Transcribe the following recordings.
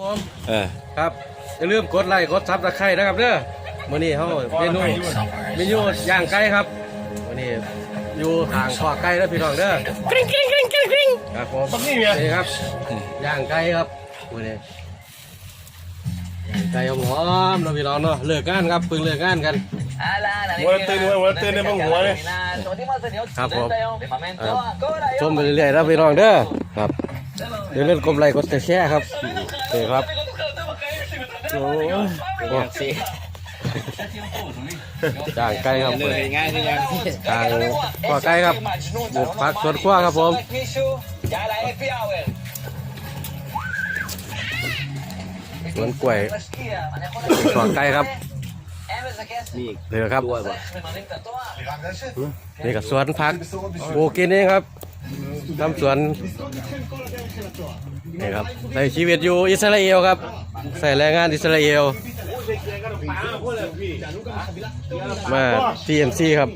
ผมเออครับอย่าลืมกดไลค์กดซับตะไคร้นะครับเด้อมื้อนี้เฮาเมนูเมนูย่างไก่ครับมื้อนี้อยู่ทางขอไก่แล้วพี่น้องเด้อกริ๊งกริ๊งกริ๊งกริ๊งกริ๊งครับผมนี่ครับย่างไก่ครับมื้อนี้ย่างไก่หอมๆเนาะพี่น้องเนาะเลิกงานครับเพิ่งเลิกงานกันหัวตื่นหัวหัวตื่นในบ้างหัวเลยครับผมชมไปเรื่อยๆแล้วพี่น้องเด้อครับ เดี๋ยวเล่นกลมไลค์กดแชร์ครับนี่ครับโอ้ยโอ้ยย่างไก่ครับเหนื่อยง่ายที่ยังทางขอไก่ครับปลูกผักสวนครัวครับผมสวนกล้วยขอไก่ครับมีอีกเดี๋ยวครับตัวบ่นี่กับสวนผักปลูกกินเองครับ ทำสวนนี่ครับใส่ชีวิตอยู่อิสราเอลครับ ใส่แรงงานอิสราเอลมา TMC ครับ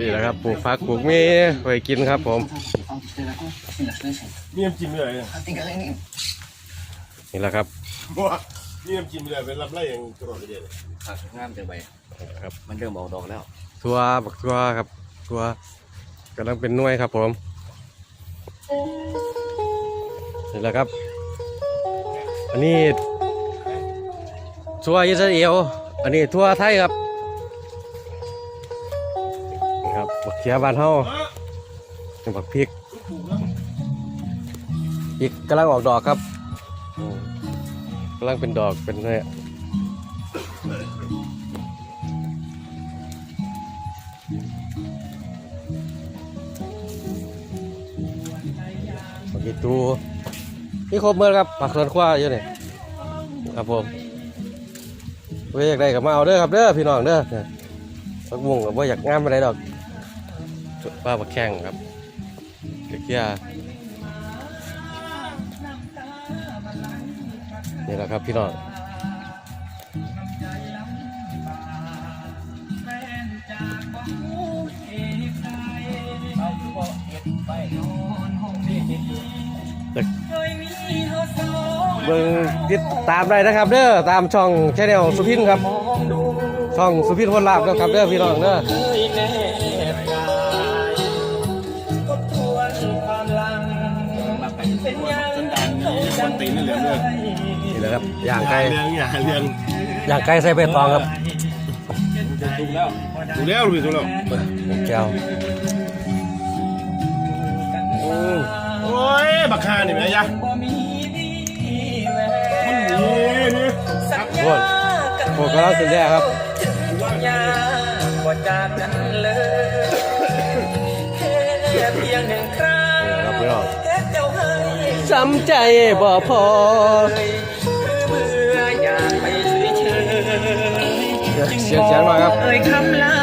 นี่แหละครับปลูกผักปลูกมีไว้กินครับผมมีน้ำจิ้มเลยนี่แหละครับว่ามีน้ำจิ้มเลยเป็นรับไล่อย่างตลอดเลยผักงามจังไปครับ มันเริ่มออกดอกแล้วทัวบักทัวครับทัวกำลังเป็นหน่วยครับผมนี่แหละครับ อันนี้ทัวอิสราเอลอันนี้ทัวไทยครับนี่ครับบักเขียบานเฮานี่บักพริกพริกกำลังออกดอกครับกำลังเป็นดอกเป็นเนี่ย ผักกีตูนี่ครบเมื่อครับผักสวนคว้าเยอะนี่ครับผมเว้ยอยากได้กับมาเอาเด้อครับเด้อพี่น้องเด้อเนี่ยผักบุ้งกับว่าอยากงามอะไรดอกปลาผักแข้งครับเด็กเกี้ยนี่แหละครับพี่น้อง เบิ่งติดตามได้นะครับ เด้อตามช่องชแนลสุพินครับ ช่องสุพินคนลาบครับเด้อพี่น้องเด้อคนตีนนี่เหลือเลยนี่แหละครับย่างไก่เลี้ยงอย่าเลี้ยงย่างไก่ใส่ใบตองครับถูกแล้วถูกแล้วถูกแล้วแก้วโอ้ยบักฮานี่แม่ยะ โคตรโอ้กำลังสุดแย่ครับก็จากกันเลยแค่เพียงหนึ่งครั้งแครับพี่น้องเจ้าให้สำใจบ่พอเมื่ออยากไปเฉยเฉยเสียงเสียงหน่อยครับเอ่ยคำลา